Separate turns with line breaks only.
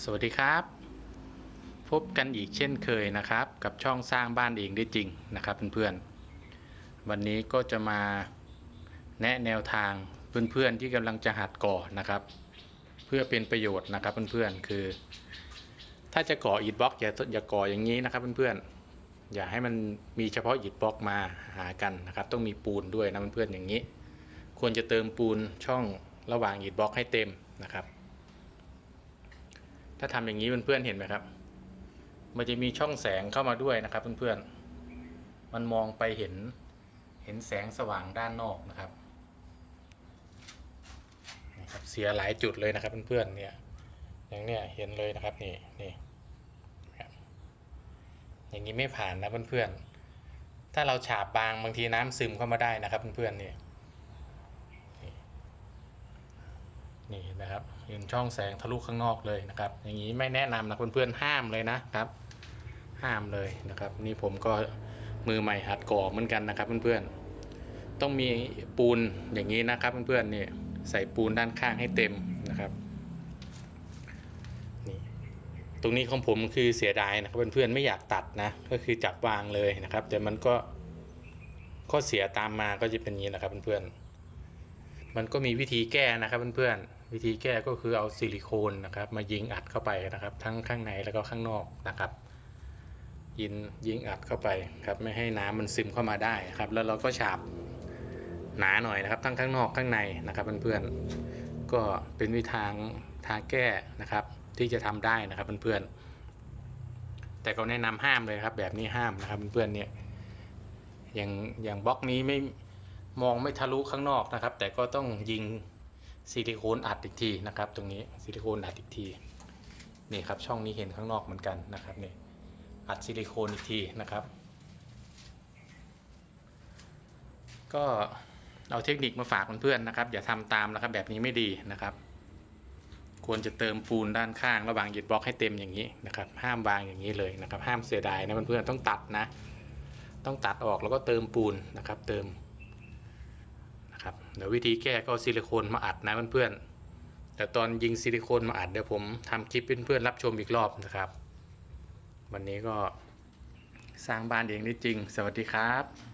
สวัสดีครับ พบกันอีกเช่นเคยนะครับ กับช่องสร้างบ้านเองได้จริงนะครับเพื่อนๆ วันนี้ก็จะมาแนะแนวทางเพื่อนๆที่กำลังจะหัดก่อนะครับ เพื่อเป็นประโยชน์นะครับเพื่อนๆคือ ถ้าจะก่ออิฐบล็อกอย่าอย่าก่ออย่างนี้นะครับเพื่อนๆอย่าให้มันมีเฉพาะอิฐบล็อกมาหากันนะครับ ต้องมีปูนด้วยนะเพื่อนๆอย่างนี้ ควรจะเติมปูนช่องระหว่างอิฐบล็อกให้เต็มนะครับ ถ้าทำอย่างนี้เพื่อนๆเห็นไหมครับ มันจะมีช่องแสงเข้ามาด้วยนะครับ เพื่อนๆ มันมองไปเห็นเห็นแสงสว่างด้านนอกนะครับนี่ครับเสียหลายจุดเลยนะครับเพื่อนๆเนี่ยอย่างเนี้ยเห็นเลยนะครับนี่นี่อย่างนี้ไม่ผ่านนะเพื่อนๆถ้าเราฉาบบางบางทีน้ำซึมเข้ามาได้นะครับเพื่อนๆเนี่ย นี่นะครับเห็นช่องแสงทะลุข้างนอกเลยนะครับ อย่างนี้ไม่แนะนำนะเพื่อนๆห้ามเลยนะครับ ห้ามเลยนะครับ นี่ผมก็มือใหม่หัดก่อเหมือนกันนะครับเพื่อนๆต้องมีปูนอย่างนี้นะครับเพื่อนๆนี่ใส่ปูนด้านข้างให้เต็มนะครับนี่ตรงนี้ของผมคือเสียดายนะครับเพื่อนๆไม่อยากตัดนะก็คือจับวางเลยนะครับ แต่มันก็ข้อเสียตามมาก็จะเป็นอย่างนี้นะครับเพื่อนๆ มันก็มีวิธีแก้นะครับเพื่อนๆวิธีแก้ก็คือเอาซิลิโคนนะครับ มายิงอัดเข้าไปนะครับ ทั้งข้างในแล้วก็ข้างนอกนะครับ ยิงยิงอัดเข้าไปครับไม่ให้น้ำมันซึมเข้ามาได้ครับ แล้วเราก็ฉาบหนาหน่อยนะครับ ทั้งข้างนอกข้างในนะครับเพื่อนๆก็เป็นวิธีทางทางแก้นะครับ ที่จะทำได้นะครับเพื่อนๆแต่ก็แนะนำห้ามเลยครับ แบบนี้ห้ามนะครับเพื่อนๆเนี่ยอย่างอย่างบล็อกนี้ไม่ มองไม่ทะลุข้างนอกนะครับ แต่ก็ต้องยิงซิลิโคนอัดอีกทีนะครับ ตรงนี้ซิลิโคนอัดอีกทีนี่ครับช่องนี้เห็นข้างนอกเหมือนกันนะครับนี่อัดซิลิโคนอีกทีนะครับ ก็เอาเทคนิคมาฝากเพื่อนๆนะครับ อย่าทำตามนะครับแบบนี้ไม่ดีนะครับ ควรจะเติมปูนด้านข้างระหว่างหยุดบล็อกให้เต็มอย่างนี้นะครับ ห้ามวางอย่างนี้เลยนะครับ ห้ามเสียดายนะเพื่อนๆต้องตัดนะ ต้องตัดออกแล้วก็เติมปูนนะครับ เติม เดี๋ยววิธีแก้ก็ซิลิโคนมาอัดนะเพื่อนๆแต่ตอนยิงซิลิโคนมาอัดเดี๋ยวผมทำคลิปเพื่อนๆรับชมอีกรอบนะครับ วันนี้ก็สร้างบ้านเองได้จริง สวัสดีครับ